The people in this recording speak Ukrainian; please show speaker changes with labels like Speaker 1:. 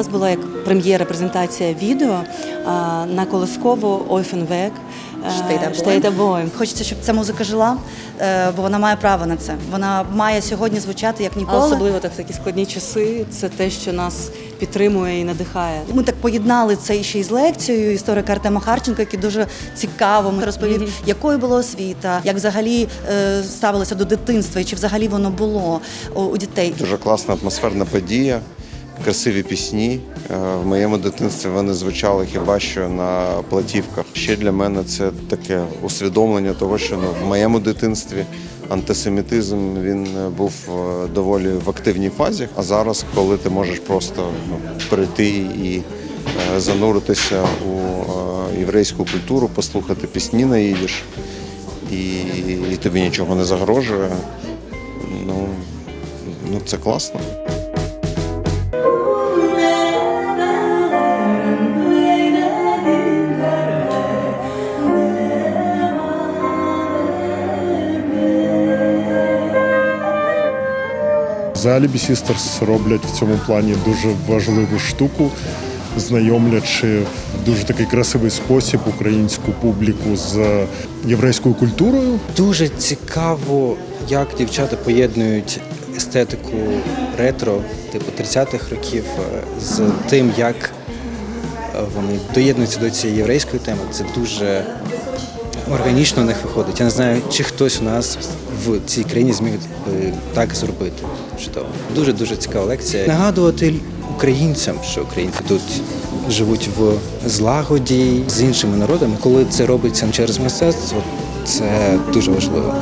Speaker 1: нас була як прем'єра презентація відео а, на колискову Ойфенвек.
Speaker 2: Штейдабой. Хочеться, щоб ця музика жила, е, бо вона має право на це. Вона має сьогодні звучати як
Speaker 1: А
Speaker 2: ніколи.
Speaker 1: особливо так в такі складні часи. Це те, що нас підтримує і надихає.
Speaker 2: Ми так поєднали це ще й з лекцією історика Артема Харченка, який дуже цікаво розповів, якою була освіта, як взагалі е, ставилося до дитинства, і чи взагалі воно було у дітей.
Speaker 3: Дуже класна атмосферна подія, красиві пісні. Е, В моєму дитинстві вони звучали хіба що на платівках. Ще для мене це таке усвідомлення того, що ну, в моєму дитинстві антисемітизм він е, був е, доволі в активній фазі. А зараз, коли ти можеш просто ну, прийти і зануритися у єврейську культуру, послухати пісні на їдиш, і, і тобі нічого не загрожує. Ну, ну це класно.
Speaker 4: Alibi Sisters роблять в цьому плані дуже важливу штуку, знайомлячи в дуже такий красивий спосіб українську публіку з єврейською культурою.
Speaker 5: Дуже цікаво, як дівчата поєднують естетику ретро, типу 30-х років, е, з тим, як е, вони доєднуються до цієї єврейської теми. Це дуже органічно у них виходить. Я не знаю, чи хтось у нас в цій країні зміг би так зробити. Чудово. Дуже дуже цікава лекція. Нагадувати українцям, що українці тут живуть в злагоді з іншими народами. Коли це робиться через мистецтво, це дуже важливо.